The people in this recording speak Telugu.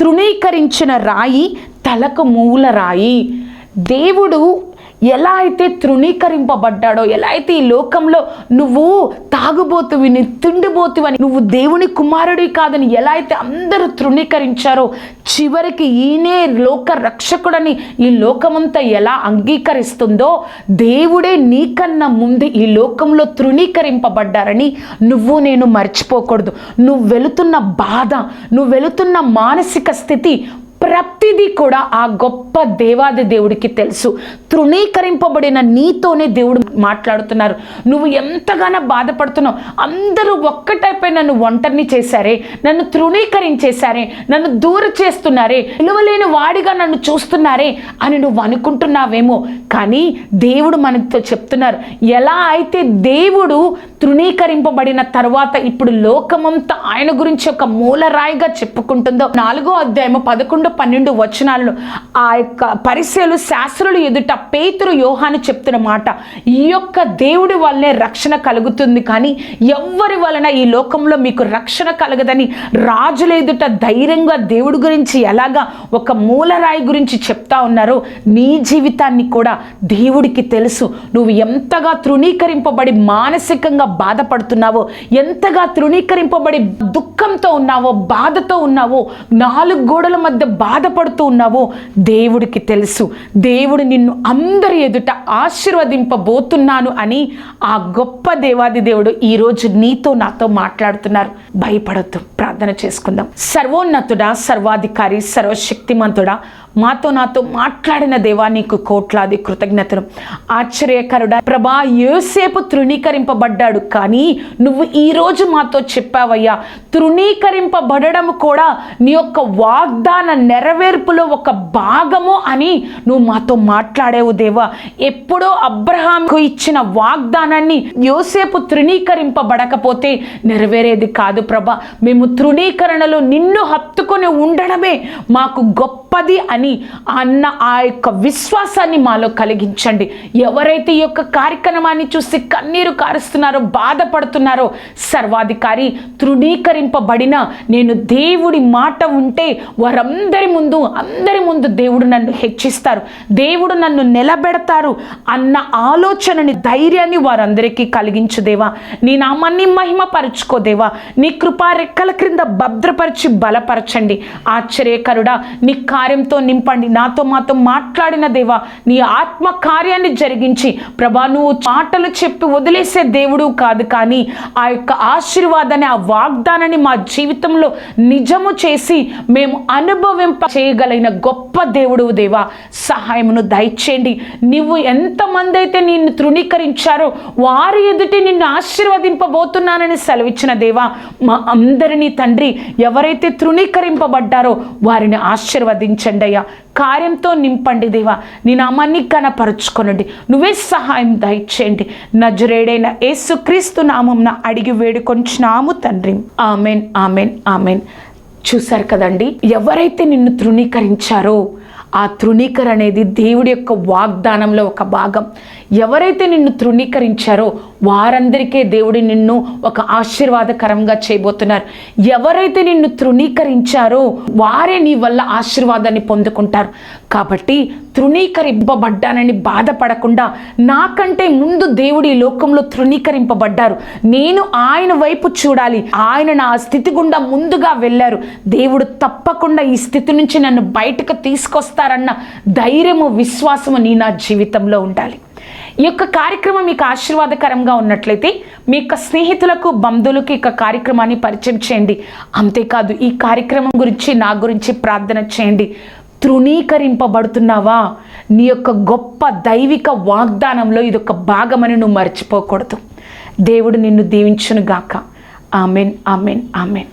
తృణీకరించిన రాయి తలకు మూల రాయి. దేవుడు ఎలా అయితే తృణీకరింపబడ్డాడో ఎలా అయితే ఈ లోకంలో నువ్వు తాగుబోతువి నీ తిండిబోతువని నువ్వు దేవుని కుమారుడి కాదని ఎలా అయితే అందరూ తృణీకరించారో చివరికి ఈయనే లోక రక్షకుడని ఈ లోకమంతా ఎలా అంగీకరిస్తుందో దేవుడే నీకన్నా ముందు ఈ లోకంలో తృణీకరింపబడ్డారని నువ్వు నేను మర్చిపోకూడదు. నువ్వు వెళుతున్న బాధ నువ్వు వెళుతున్న మానసిక స్థితి ప్రతిదీ కూడా ఆ గొప్ప దేవాది దేవుడికి తెలుసు. తృణీకరింపబడిన నీతోనే దేవుడు మాట్లాడుతున్నారు. నువ్వు ఎంతగానో బాధపడుతున్నావు. అందరూ ఒక్కటైపోయి నన్ను ఒంటరిని చేశారే నన్ను తృణీకరించేశారే నన్ను దూర చేస్తున్నారే విలువలేని వాడిగా నన్ను చూస్తున్నారే అని నువ్వు అనుకుంటున్నావేమో. కానీ దేవుడు మనతో చెప్తున్నారు ఎలా అయితే దేవుడు తృణీకరింపబడిన తర్వాత ఇప్పుడు లోకమంతా ఆయన గురించి ఒక మూలరాయిగా చెప్పుకుంటుందో నాలుగో అధ్యాయము పదకొండు పన్నెండు వచనాలను ఆ యొక్క పరిశీలు శాస్త్రులు ఎదుట పేతురు యోహాను చెప్తున్న మాట ఈ యొక్క దేవుడి వల్లనే రక్షణ కలుగుతుంది కానీ ఎవ్వరి వలన ఈ లోకంలో మీకు రక్షణ కలగదని రాజుల ఎదుట ధైర్యంగా దేవుడి గురించి ఎలాగా ఒక మూలరాయి గురించి చెప్తా ఉన్నారో నీ జీవితాన్ని కూడా దేవుడికి తెలుసు. నువ్వు ఎంతగా తృణీకరింపబడి మానసికంగా బాధపడుతున్నావో ఎంతగా తృణీకరింపబడి దుఃఖంతో ఉన్నావో బాధతో ఉన్నావో నాలుగు గోడల మధ్య బాధపడుతూ ఉన్నావో దేవుడికి తెలుసు. దేవుడు నిన్ను అందరి ఎదుట ఆశీర్వదింపబోతున్నాను అని ఆ గొప్ప దేవాది దేవుడు ఈరోజు నీతో నాతో మాట్లాడుతున్నారు. భయపడద్దు. ప్రార్థన చేసుకుందాం. సర్వోన్నతుడా సర్వాధికారి సర్వశక్తిమంతుడా మాతో నాతో మాట్లాడిన దేవా నీకు కోట్లాది కృతజ్ఞతలు. ఆశ్చర్యకరుడా ప్రభా ఏసేపు తృణీకరింపబడ్డాడు. కానీ నువ్వు ఈరోజు మాతో చెప్పావయ్యా తృణీకరింపబడడం కూడా నీ యొక్క వాగ్దాన నెరవేర్పులో ఒక భాగము అని నువ్వు మాతో మాట్లాడేవు దేవా. ఎప్పుడో అబ్రహాంకు ఇచ్చిన వాగ్దానాన్ని యోసేపు తృణీకరింపబడకపోతే నెరవేరేది కాదు ప్రభా. మేము తృణీకరణలో నిన్ను హత్తుకొని ఉండడమే మాకు గొప్పది అని అన్న ఆ యొక్క విశ్వాసాన్ని మాలో కలిగించండి. ఎవరైతే ఈ యొక్క కార్యక్రమాన్ని చూసి కన్నీరు కారుస్తున్నారో బాధపడుతున్నారో సర్వాధికారి తృణీకరింపబడిన నేను దేవుడి మాట ఉంటే వారందరూ ముందు అందరి ముందు దేవుడు నన్ను హెచ్చిస్తారు. దేవుడు నన్ను నిలబెడతారు అన్న ఆలోచనని ధైర్యాన్ని వారందరికీ కలిగించు దేవా. నీ నామాన్ని మహిమపరుచుకో దేవా. నీ కృపా రెక్కల క్రింద భద్రపరిచి బలపరచండి. ఆశ్చర్యకరుడా నీ కార్యంతో నింపండి. నాతో మాతో మాట్లాడిన దేవా నీ ఆత్మ కార్యాన్ని జరిగించి. ప్రభా నువ్వు మాటలు చెప్పి వదిలేసే దేవుడు కాదు కానీ ఆ యొక్క ఆశీర్వాదాన్ని ఆ వాగ్దానాన్ని మా జీవితంలో నిజము చేసి మేము అనుభవింప చేయగలిగిన గొప్ప దేవుడు దేవా సహాయమును దయచేయండి. నువ్వు ఎంతమంది అయితే నిన్ను తృణీకరించారో వారి ఎదుటి నిన్ను ఆశీర్వదింపబోతున్నానని సెలవిచ్చిన దేవా మా అందరినీ తండ్రి ఎవరైతే తృణీకరింపబడ్డారో వారిని ఆశీర్వదించండి అయ్యా. కార్యంతో నింపండి దేవా నీ నామాన్ని కనపరుచుకొనండి నువ్వే సహాయం దయచేయండి. నజరేడైన యేసుక్రీస్తు నామంన అడిగి వేడుకొంచున్నాము తండ్రి. Amen amen amen. చూశారు కదండి? ఎవరైతే నిన్ను తృణీకరించారో ఆ తృణీకర అనేది దేవుడి యొక్క వాగ్దానంలో ఒక భాగం. ఎవరైతే నిన్ను తృణీకరించారో వారందరికీ దేవుడి నిన్ను ఒక ఆశీర్వాదకరంగా చేయబోతున్నారు. ఎవరైతే నిన్ను తృణీకరించారో వారే నీ వల్ల ఆశీర్వాదాన్ని పొందుకుంటారు. కాబట్టి తృణీకరింపబడ్డానని బాధపడకుండా నాకంటే ముందు దేవుడి ఈ లోకంలో తృణీకరింపబడ్డారు. నేను ఆయన వైపు చూడాలి. ఆయన నా స్థితి గుండా ముందుగా వెళ్ళారు. దేవుడు తప్పకుండా ఈ స్థితి నుంచి నన్ను బయటకు తీసుకొస్తారన్న ధైర్యము విశ్వాసము నీ నా జీవితంలో ఉండాలి. ఈ యొక్క కార్యక్రమం మీకు ఆశీర్వాదకరంగా ఉన్నట్లయితే మీ యొక్క స్నేహితులకు బంధువులకు ఈ యొక్క కార్యక్రమాన్ని పరిచయం చేయండి. అంతేకాదు ఈ కార్యక్రమం గురించి నా గురించి ప్రార్థన చేయండి. తృణీకరింపబడుతున్నావా? నీ యొక్క గొప్ప దైవిక వాగ్దానంలో ఇదొక భాగమని నువ్వు మర్చిపోకూడదు. దేవుడు నిన్ను దీవించునుగాక. Amen amen amen.